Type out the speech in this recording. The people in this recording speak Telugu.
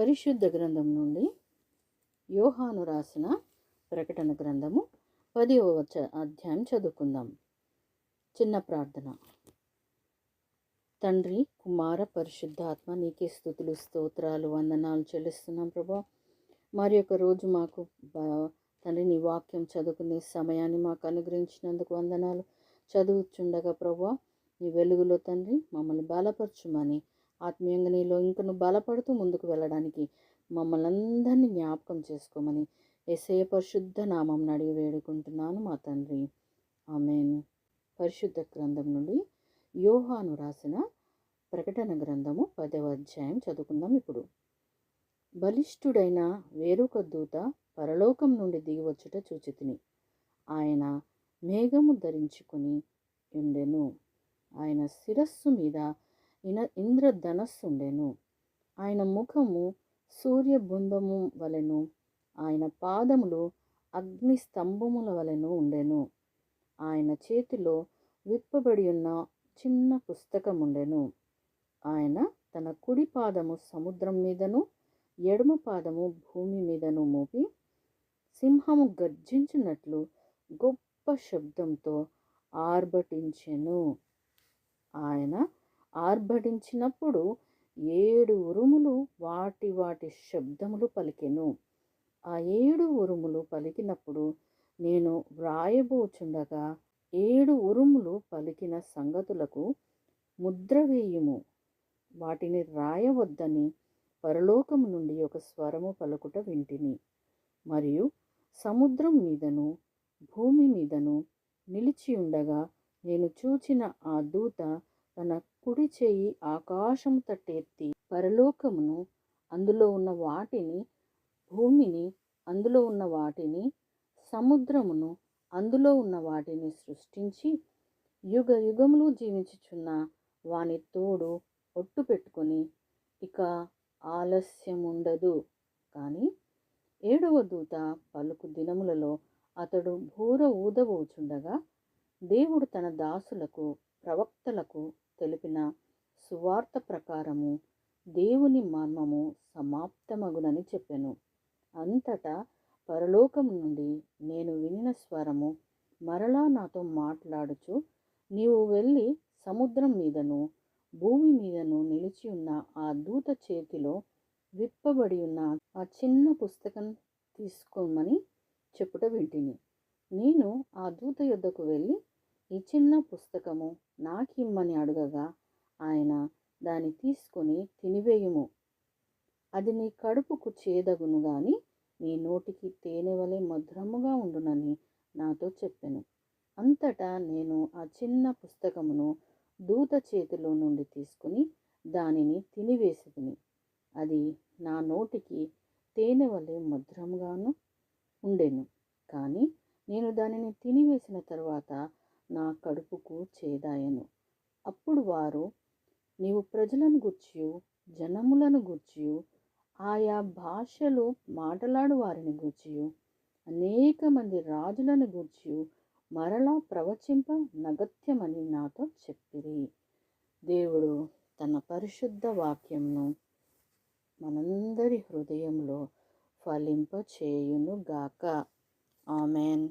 పరిశుద్ధ గ్రంథం నుండి యోహాను రాసిన ప్రకటన గ్రంథము పదివ అధ్యాయం చదువుకుందాం. చిన్న ప్రార్థన. తండ్రి కుమార పరిశుద్ధాత్మ నీకే స్థుతులు స్తోత్రాలు వందనాలు చెల్లిస్తున్నాం ప్రభా. మరి ఒక రోజు మాకు తండ్రి నీ వాక్యం చదువుకునే సమయాన్ని మాకు అనుగ్రహించినందుకు వందనాలు. చదువుచుండగా ప్రభా నీ వెలుగులో తండ్రి మమ్మల్ని బలపరచుమని ఆత్మీయంగా నీలో ఇంకను బలపడుతూ ముందుకు వెళ్ళడానికి మమ్మల్ని అందరినీ జ్ఞాపకం చేసుకోమని ఎసయ పరిశుద్ధ నామం అడిగి వేడుకుంటున్నాను మా తండ్రి. ఆమెన్. పరిశుద్ధ గ్రంథం నుండి యోహాను రాసిన ప్రకటన గ్రంథము పదవ అధ్యాయం చదువుకుందాం ఇప్పుడు. బలిష్ఠుడైన వేరొక దూత పరలోకం నుండి దిగివచ్చుట చూచితిని. ఆయన మేఘము ధరించుకుని ఉండెను. ఆయన శిరస్సు మీద ఇన ఇంద్రధనస్సు ఉండెను ఆయన ముఖము సూర్యబింబము వలెను ఆయన పాదములు అగ్ని స్తంభముల వలెను ఉండెను. ఆయన చేతిలో విప్పబడి ఉన్న చిన్న పుస్తకం ఉండెను ఆయన తన కుడి పాదము సముద్రం మీదను ఎడమ పాదము భూమి మీదను మోపి సింహము గర్జించినట్లు గొప్ప శబ్దంతో ఆర్భటించెను. ఆయన ఆర్భటించినప్పుడు ఏడు ఉరుములు వాటి వాటి శబ్దములు పలికెను. ఆ ఏడు ఉరుములు పలికినప్పుడు నేను వ్రాయబోచుండగా ఏడు ఉరుములు పలికిన సంగతులకు ముద్ర వేయుము. వాటిని రాయవద్దని పరలోకము నుండి ఒక స్వరము పలుకుట వింటిని. మరియు సముద్రం మీదను భూమి మీదను నిలిచి ఉండగా నేను చూచిన ఆ దూత తన కుడి చేయి ఆకాశము తట్టెత్తి పరలోకమును అందులో ఉన్న వాటిని భూమిని అందులో ఉన్న వాటిని సముద్రమును అందులో ఉన్న వాటిని సృష్టించి యుగ యుగములు జీవించుచున్న వాని తోడు ఒట్టు పెట్టుకొని ఇక ఆలస్యం ఉండదు కానీ ఏడవ దూత పలుకు దినములలో అతడు భూర ఊదబోచుండగా దేవుడు తన దాసులకు ప్రవక్తలకు తెలిపిన సువార్త ప్రకారము దేవుని మర్మము సమాప్తమగునని చెప్పెను. అంతటా పరలోకం నుండి నేను వినిన స్వరము మరలా నాతో మాట్లాడుచు నీవు వెళ్ళి సముద్రం మీదను భూమి మీదను నిలిచి ఉన్న ఆ దూత చేతిలో విప్పబడి ఉన్న ఆ చిన్న పుస్తకం తీసుకోమని చెప్పుట వింటిని. నేను ఆ దూత యొద్దకు వెళ్ళి ఈ చిన్న పుస్తకము నాకిమ్మని అడగగా ఆయన దాన్ని తీసుకొని తినివేయుము. అది నీ కడుపుకు చేదగును గాని నీ నోటికి తేనె వలె మధురముగా ఉండునని నాతో చెప్పెను. అంతటా నేను ఆ చిన్న పుస్తకమును దూత చేతిలో నుండి తీసుకుని దానిని తినివేసుకుని అది నా నోటికి తేనె వలె మధురముగాను ఉండెను. కానీ నేను దానిని తినివేసిన తర్వాత నా కడుపుకు చేదాయను. అప్పుడు వారు నీవు ప్రజలను గూర్చియు జనములను గూర్చియు ఆయా భాషలు మాటలాడు వారిని గూర్చియు అనేక మంది రాజులను గూర్చియు మరలా ప్రవచింప నగత్యమని నాతో చెప్పిరి. దేవుడు తన పరిశుద్ధ వాక్యంను మనందరి హృదయంలో ఫలింప చేయును గాక ఆమెన్.